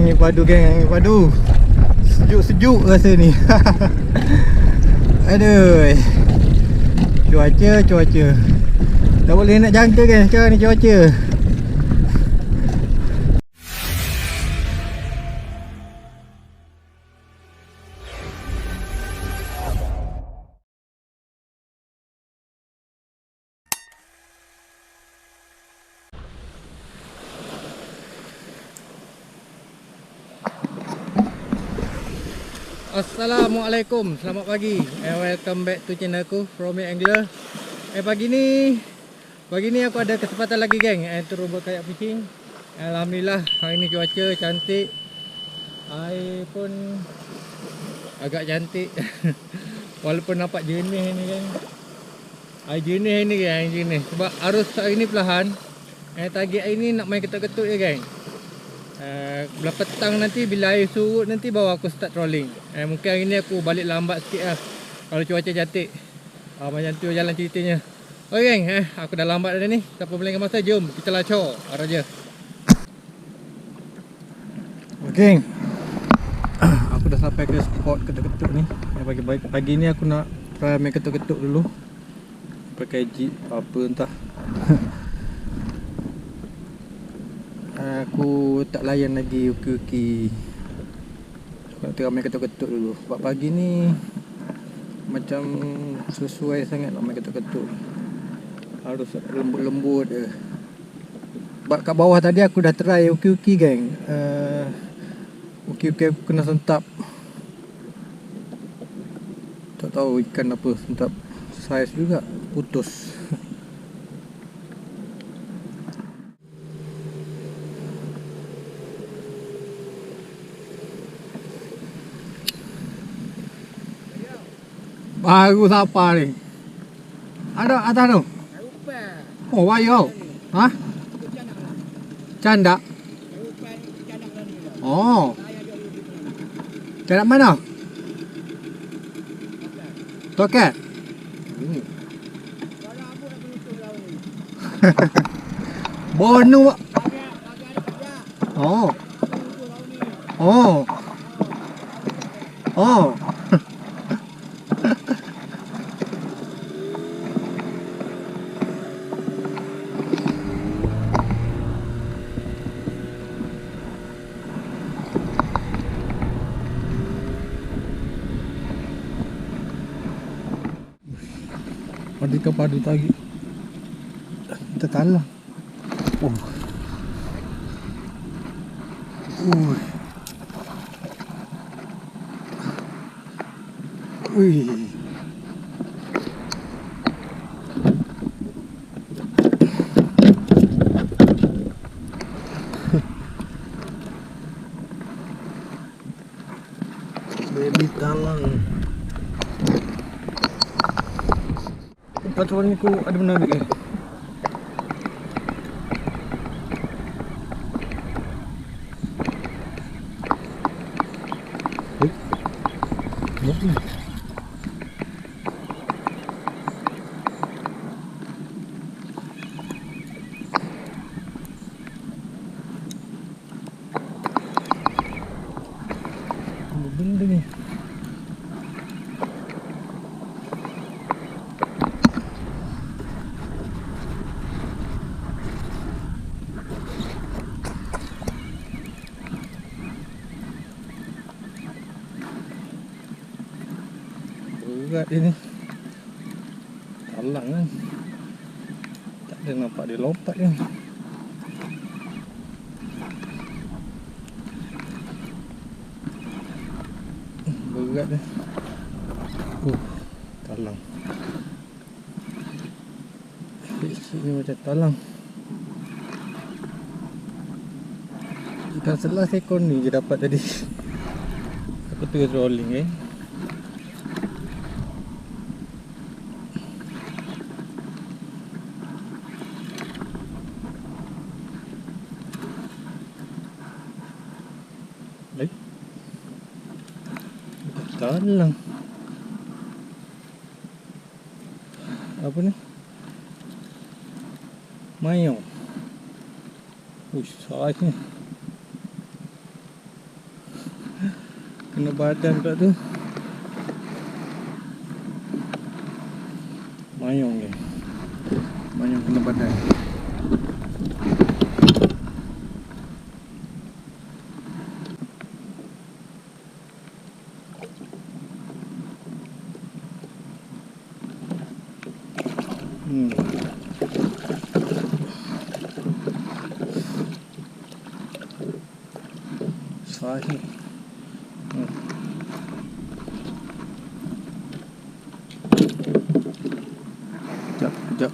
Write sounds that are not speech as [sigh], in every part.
Angin padu geng, angin padu. Sejuk-sejuk rasa ni. [laughs] Aduh. Cuaca, cuaca. Tak boleh nak jangka geng sekarang ni cuaca. Assalamualaikum, selamat pagi. And welcome back to channel aku Romy Angler. Eh pagi ni Pagi ni aku ada kesempatan lagi geng. Eh, Turun berkayak fishing Alhamdulillah hari ni cuaca cantik. Air pun Agak cantik. [laughs] Walaupun nampak jernih ni geng. Air jernih ni geng, jernih. Sebab arus hari ni perlahan. Eh target hari ni nak main ketuk-ketuk je geng. Uh, Bila petang nanti Bila air surut nanti Baru aku start trolling uh, Mungkin hari ni aku balik lambat sikit lah. Kalau cuaca cantik. Uh, Macam tu jalan ceritanya. Okay geng. Eh, Aku dah lambat dah ni. Siapa melengah masa? Jom kita lacor Arah je. Okay [clears throat] Aku dah sampai ke spot ketuk-ketuk ni. Pagi-pagi pagi ni aku nak Try main ketuk-ketuk dulu. Pakai jeep apa entah. [laughs] Aku tak layan lagi uki-uki Tengah main ketuk-ketuk dulu. Sebab pagi ni Macam sesuai sangat nak main ketuk-ketuk. Harus lembut-lembut je. Sebab kat bawah tadi aku dah try uki-uki geng. Uh, Uki-uki aku kena sentap. Tak tahu ikan apa sentap. Saiz juga putus [laughs] Baru siapa ni? Ada atas tu? Oh, wayo. Ha? Canda. Oh. Canda mana? Toket. [laughs] Bonu. Oh. Oh. Oh. Padu tagi. Kita talah. Oh. Ui. Ui. Patrol ni ko ada mana eh? Oi. Apa? Apa benda ni? Berat dia ni. Talang kan. Tak ada nampak dia lompat kan. Berat dia. Oh Talang. Kecil ni macam talang. Ikan selas ekor ni je dapat tadi. Aku tengah rolling eh Baik. Talang. Apa ni? Mayong. Uish, saiz ni. Kena badan pula tu. Mayong ni. Mayong kena badan. Sahih. Hmm. Sekejap, sekejap.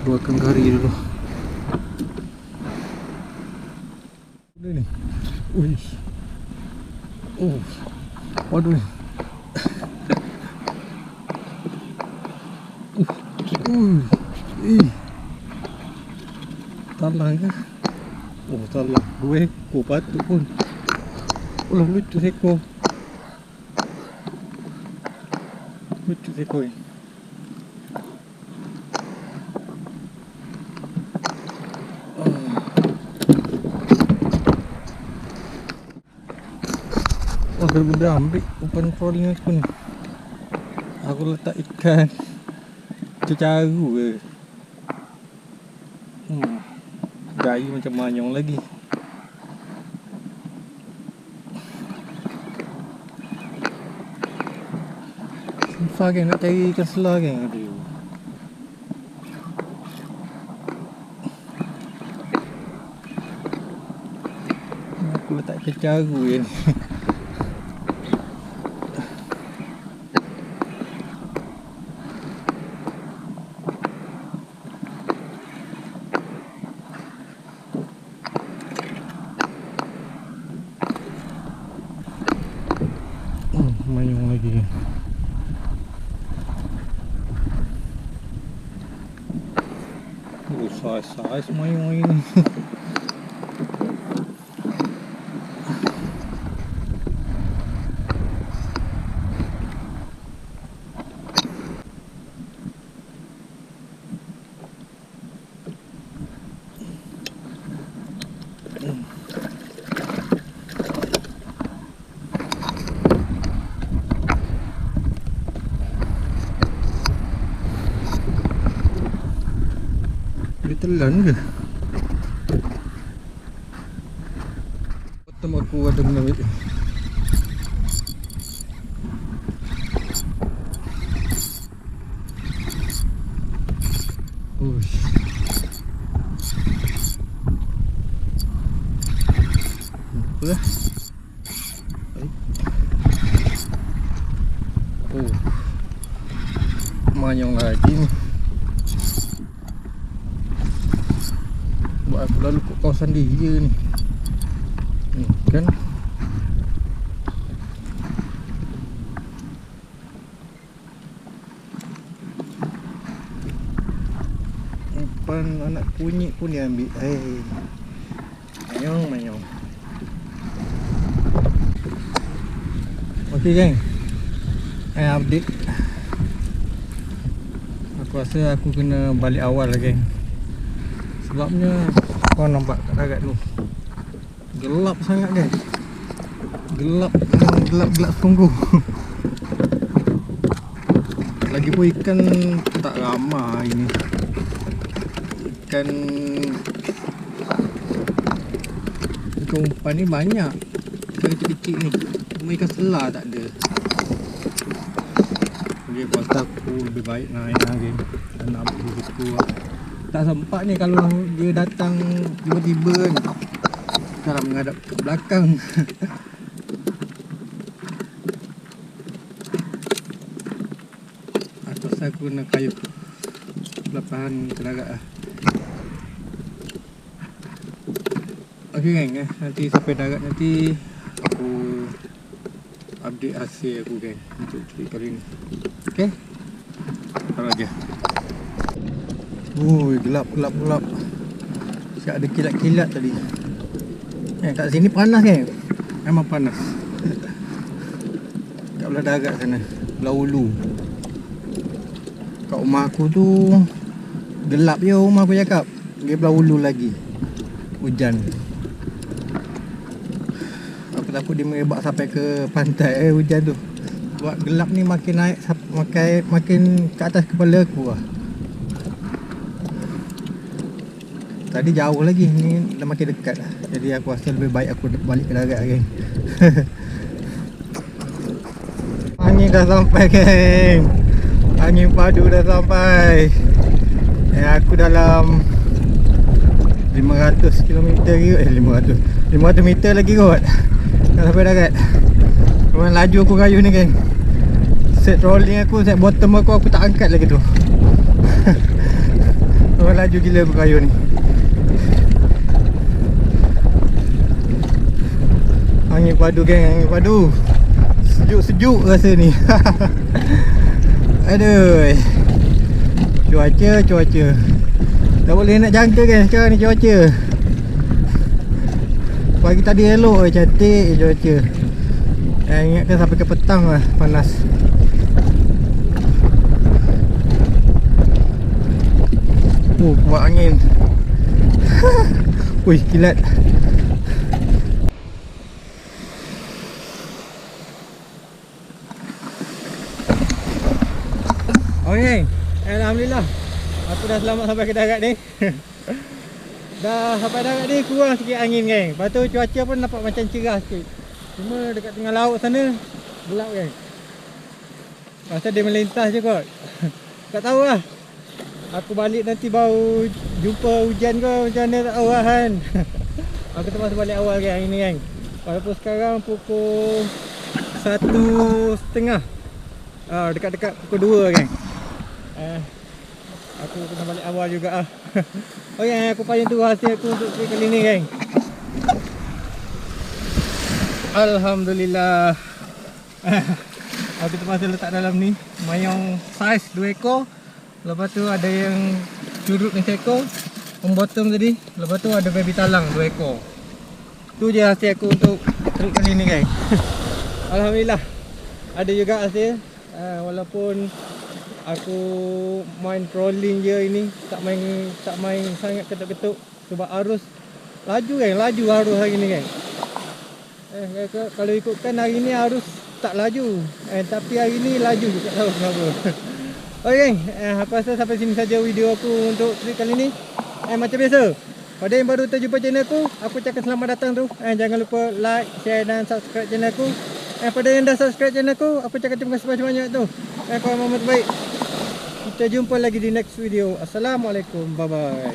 Keluarkan gari dulu. Udah ni. Ui. Oh. Waduh ni. Uh. Ih. Talang ke? Oh, talang. Dua ekor patut pun. Ulah lucu ekor. Lucu ekor ni. Oh, budak ambil umpan trolling aku ni. Aku letak ikan Cecaru ke hmm. Gaya macam manyong lagi. Susah kan nak cari ikan selah kan Aduh. Aku letak cecaru je [laughs] ni Hmm, mayung lagi. Oh, size-size mayung ini. Dia aku ada? Baik. Oh. Manyong lagi ni. Buat aku lalu kat kawasan dia ni Kan? Umpan anak kunyit pun dia ambil. Hei Mayong mayong Okey geng. Eh update. Aku rasa aku kena balik awal lah geng. Sebabnya kau nampak kat darat tu Gelap sangat kan Gelap Gelap-gelap sungguh [laughs] Lagi pun ikan tak ramai hari ni. Ikan Ikan umpan ni banyak. Ikan kecil-kecil ni. Cuma ikan selah tak ada. Jadi kuasa aku lebih baik naik lagi. Nak ambil buku tak sempat ni kalau dia datang tiba-tiba kan Kalau menghadap ke belakang. [laughs] Atas aku kena kayu. Lapahan ke darat lah Okey geng eh. Nanti sampai darat nanti Aku Update hasil aku geng Untuk trip kali ni. Okay Taruh aja Ui, gelap, gelap, gelap. Siap ada kilat-kilat tadi. Eh, kat sini panas kan? Memang panas. kat belah darat sana. Belah ulu. Kat rumah aku tu gelap je rumah aku cakap. Dia belah ulu lagi. Hujan. Aku Aku takut dia merebak sampai ke pantai eh hujan tu. Buat gelap ni makin naik makin makin ke atas kepala aku lah. Tadi jauh lagi ni dah makin dekat lah. Jadi aku rasa lebih baik aku balik ke darat geng. [laughs] Angin dah sampai geng. Angin padu dah sampai. Eh aku dalam 500 km kot. Eh 500 500 meter lagi kot Nak sampai darat Memang laju aku kayu ni geng Set rolling aku Set bottom aku Aku tak angkat lagi tu [laughs] Memang laju gila aku kayu ni Angin padu geng Angin padu. Sejuk-sejuk rasa ni. [laughs] Aduh. Cuaca Cuaca. Tak boleh nak jangka kan sekarang ni cuaca. Pagi tadi elok je cantik je cuaca. Eh ingatkan sampai ke petang lah panas. Oh kuat angin. [laughs] Wih kilat Okay Alhamdulillah. Aku dah selamat sampai ke darat ni. [laughs] Dah sampai darat ni kurang sikit angin geng. Lepas tu cuaca pun nampak macam cerah sikit. Cuma dekat tengah laut sana Gelap geng. Pasal dia melintas je kot. [laughs] Tak tahu lah Aku balik nanti baru jumpa hujan ke macam mana tak tahu lah kan [laughs] Aku terpaksa balik awal geng hari ni geng. Walaupun sekarang pukul Satu setengah. Ah, Dekat-dekat pukul dua geng eh, Aku kena balik awal juga ah. [laughs] Oh ya, aku payung tu hasil aku untuk trip kali ni geng. Alhamdulillah. [laughs] aku terpaksa letak dalam ni mayong saiz 2 ekor. Lepas tu ada yang curut ni seekor. On bottom tadi. Lepas tu ada baby talang 2 ekor. Tu je hasil aku untuk trip kali ni geng. [laughs] Alhamdulillah. Ada juga hasil. Uh, walaupun aku main trolling je ini tak main tak main sangat ketuk-ketuk sebab arus laju kan laju arus hari ni kan eh kalau ikutkan hari ni arus tak laju eh tapi hari ni laju [laughs] tak tahu kenapa Okey, eh, aku rasa sampai sini saja video aku untuk trip kali ni. Eh macam biasa. Pada yang baru terjumpa channel aku, aku cakap selamat datang tu. Eh jangan lupa like, share dan subscribe channel aku. Eh pada yang dah subscribe channel aku, aku cakap terima kasih banyak-banyak tu. Eh kau memang terbaik. Kita jumpa lagi di next video. Assalamualaikum. Bye bye.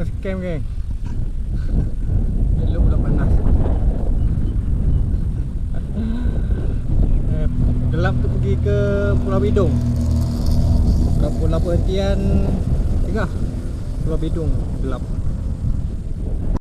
Dah scam geng. Elok pula panas. Eh, gelap tu pergi ke Pulau Bidung ke Pulau Perhentian Tengah Pulau Bidung gelap